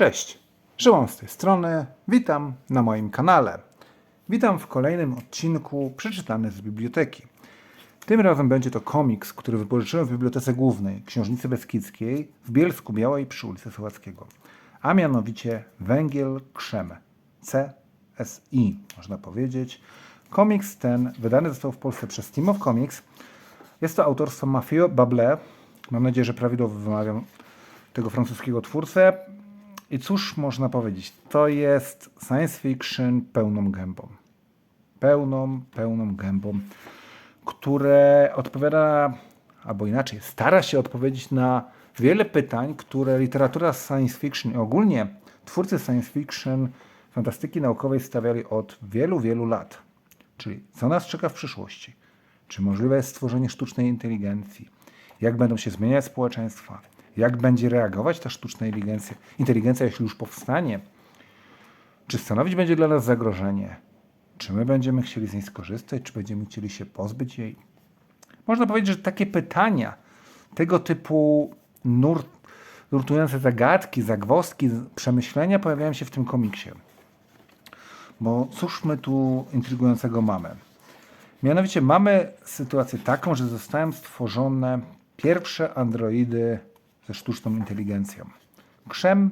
Cześć, Żyłam z tej strony, witam na moim kanale. Witam w kolejnym odcinku przeczytany z biblioteki. Tym razem będzie to komiks, który wypożyczyłem w Bibliotece Głównej Książnicy Beskidzkiej w Bielsku Białej przy ulicy Sołackiego. A mianowicie Węgiel Krzem. CSI, można powiedzieć. Komiks ten wydany został w Polsce przez Team of Comics. Jest to autorstwo Mathieu Bablé. Mam nadzieję, że prawidłowo wymawiam tego francuskiego twórcę. I cóż można powiedzieć? To jest science fiction pełną gębą. Pełną, pełną gębą, które odpowiada, albo inaczej, stara się odpowiedzieć na wiele pytań, które literatura science fiction i ogólnie twórcy science fiction, fantastyki naukowej stawiali od wielu, wielu lat. Czyli co nas czeka w przyszłości? Czy możliwe jest stworzenie sztucznej inteligencji? Jak będą się zmieniać społeczeństwa? Jak będzie reagować ta sztuczna inteligencja, inteligencja, jeśli już powstanie? Czy stanowić będzie dla nas zagrożenie? Czy my będziemy chcieli z niej skorzystać? Czy będziemy chcieli się pozbyć jej? Można powiedzieć, że takie pytania, tego typu nurt, nurtujące zagadki, zagwozdki, przemyślenia pojawiają się w tym komiksie. Bo cóż my tu intrygującego mamy? Mianowicie mamy sytuację taką, że zostają stworzone pierwsze androidy ze sztuczną inteligencją. Krzem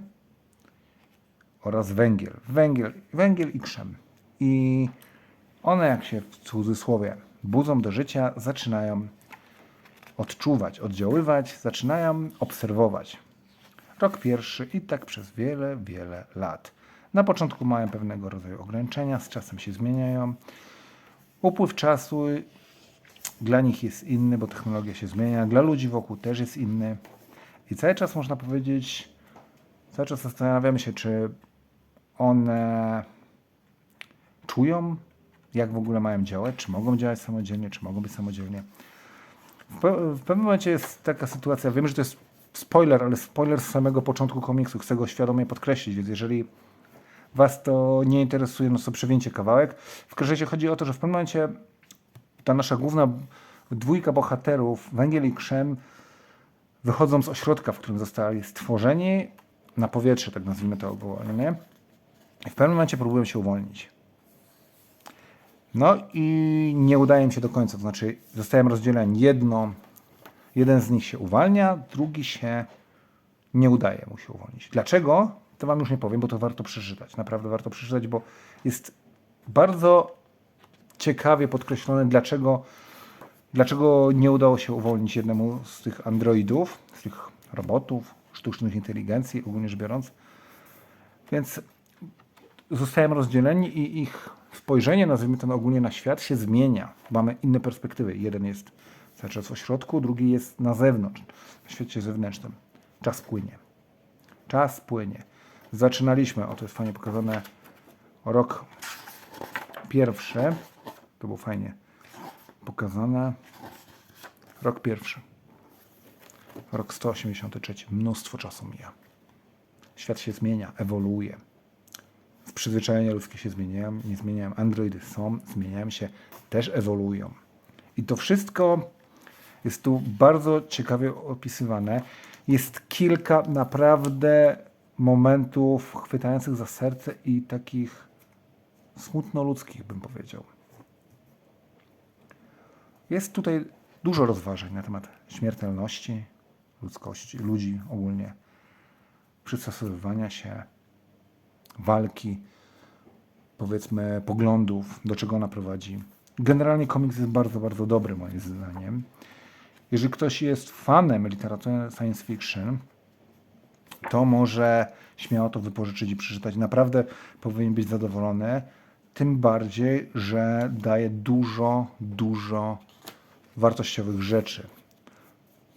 oraz węgiel. Węgiel, węgiel i krzem. I one, jak się w cudzysłowie budzą do życia, zaczynają odczuwać, oddziaływać, zaczynają obserwować. Rok pierwszy i tak przez wiele, wiele lat. Na początku mają pewnego rodzaju ograniczenia, z czasem się zmieniają. Upływ czasu dla nich jest inny, bo technologia się zmienia, dla ludzi wokół też jest inny. I cały czas można powiedzieć, cały czas zastanawiamy się, czy one czują, jak w ogóle mają działać, czy mogą działać samodzielnie, czy mogą być samodzielnie. W, w pewnym momencie jest taka sytuacja, wiem, że to jest spoiler, ale spoiler z samego początku komiksu, chcę go świadomie podkreślić, więc jeżeli Was to nie interesuje, no to przewieńcie kawałek. W każdym razie chodzi o to, że w pewnym momencie ta nasza główna dwójka bohaterów, Węgiel i Krzem, wychodzą z ośrodka, w którym zostali stworzeni na powietrze, tak nazwijmy to ogólnie. I w pewnym momencie próbują się uwolnić. No i nie udaje im się do końca, to znaczy zostają rozdzieleni. Jedno, jeden z nich się uwalnia, drugi się nie udaje mu się uwolnić. Dlaczego? To wam już nie powiem, bo to warto przeczytać. Naprawdę warto przeczytać, bo jest bardzo ciekawie podkreślone, dlaczego, dlaczego nie udało się uwolnić jednemu z tych androidów, z tych robotów, sztucznych inteligencji, ogólnie rzecz biorąc. Więc zostają rozdzieleni i ich spojrzenie, nazwijmy to ogólnie na świat, się zmienia. Mamy inne perspektywy. Jeden jest cały czas w ośrodku, drugi jest na zewnątrz, na świecie zewnętrznym. Czas płynie. Czas płynie. Zaczynaliśmy, o to jest fajnie pokazane, rok pierwszy. To było fajnie pokazane. Rok pierwszy. Rok 183. Mnóstwo czasu mija. Świat się zmienia, ewoluuje. Przyzwyczajenia ludzkie się zmieniają, nie zmieniają. Androidy są, zmieniają się, też ewoluują. I to wszystko jest tu bardzo ciekawie opisywane. Jest kilka naprawdę momentów chwytających za serce i takich smutno ludzkich, bym powiedział. Jest tutaj dużo rozważań na temat śmiertelności, ludzkości, ludzi ogólnie, przystosowywania się, walki, powiedzmy, poglądów, do czego ona prowadzi. Generalnie komiks jest bardzo, bardzo dobry, moim zdaniem. Jeżeli ktoś jest fanem literatury science fiction, to może śmiało to wypożyczyć i przeczytać. Naprawdę powinien być zadowolony. Tym bardziej, że daje dużo, dużo wartościowych rzeczy.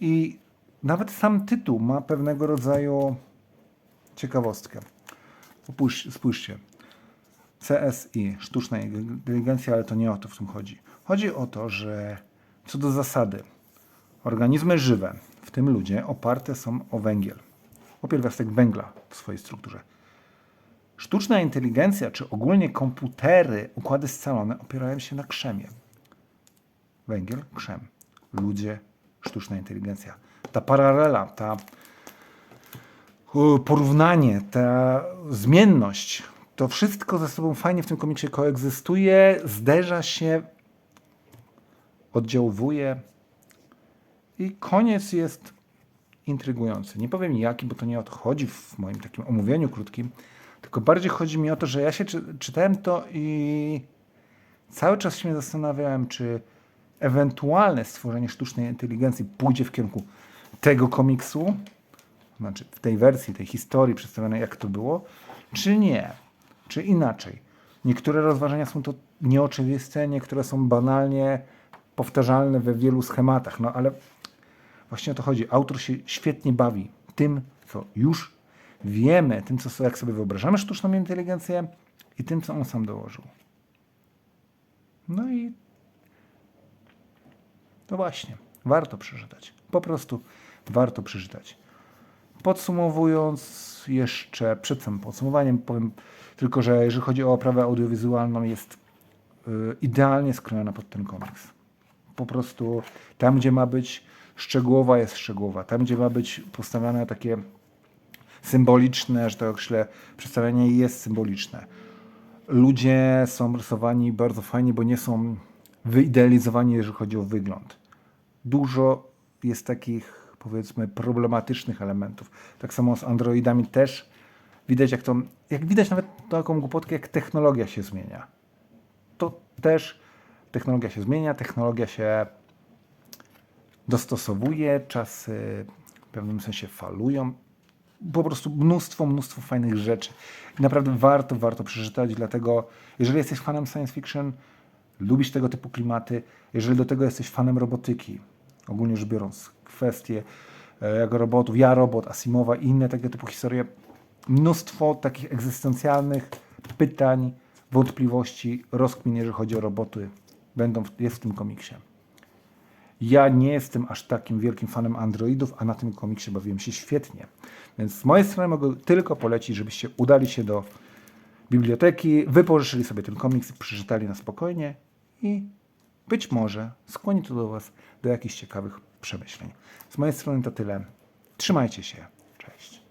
I nawet sam tytuł ma pewnego rodzaju ciekawostkę. Spójrz, spójrzcie. CSI, sztuczna inteligencja, ale to nie o to w tym chodzi. Chodzi o to, że co do zasady, organizmy żywe, w tym ludzie, oparte są o węgiel, o pierwiastek węgla w swojej strukturze. Sztuczna inteligencja, czy ogólnie komputery, układy scalone opierają się na krzemie. Węgiel, krzem. Ludzie, sztuczna inteligencja. Ta paralela, ta u, porównanie, ta zmienność, to wszystko ze sobą fajnie w tym komiksie koegzystuje, zderza się, oddziałuje i koniec jest intrygujący. Nie powiem jaki, bo to nie o to chodzi w moim takim omówieniu krótkim, tylko bardziej chodzi mi o to, że ja się czy, czytałem to i cały czas się zastanawiałem, czy ewentualne stworzenie sztucznej inteligencji pójdzie w kierunku tego komiksu, znaczy w tej wersji, tej historii przedstawionej, jak to było, czy nie, czy inaczej. Niektóre rozważania są to nieoczywiste, niektóre są banalnie powtarzalne we wielu schematach, no ale właśnie o to chodzi. Autor się świetnie bawi tym, co już wiemy, tym, co, jak sobie wyobrażamy sztuczną inteligencję i tym, co on sam dołożył. No i to właśnie, warto przeczytać. Po prostu warto przeczytać. Podsumowując jeszcze, przed samym podsumowaniem powiem tylko, że jeżeli chodzi o oprawę audiowizualną jest y, idealnie skrojona pod ten komiks. Po prostu tam, gdzie ma być szczegółowa, jest szczegółowa. Tam, gdzie ma być postawione takie symboliczne, że tak określę, przedstawienie jest symboliczne. Ludzie są rysowani bardzo fajnie, bo nie są wyidealizowani, jeżeli chodzi o wygląd. Dużo jest takich, powiedzmy, problematycznych elementów. Tak samo z androidami też widać, jak to, jak widać nawet taką głupotkę, jak technologia się zmienia. To też technologia się zmienia, technologia się dostosowuje, czasy w pewnym sensie falują. Po prostu mnóstwo, mnóstwo fajnych rzeczy. I naprawdę warto, warto przeczytać, dlatego jeżeli jesteś fanem science fiction, lubisz tego typu klimaty, jeżeli do tego jesteś fanem robotyki, ogólnie rzecz biorąc, kwestie e, jak robotów, ja robot, Asimowa i inne tego typu historie, mnóstwo takich egzystencjalnych pytań, wątpliwości, rozkmin, jeżeli chodzi o roboty, będą, w- jest w tym komiksie. Ja nie jestem aż takim wielkim fanem Androidów, a na tym komiksie bawiłem się świetnie. Więc z mojej strony mogę tylko polecić, żebyście udali się do biblioteki, wypożyczyli sobie ten komiks, przeczytali na spokojnie i być może skłoni to do Was do jakichś ciekawych przemyśleń. Z mojej strony to tyle. Trzymajcie się. Cześć.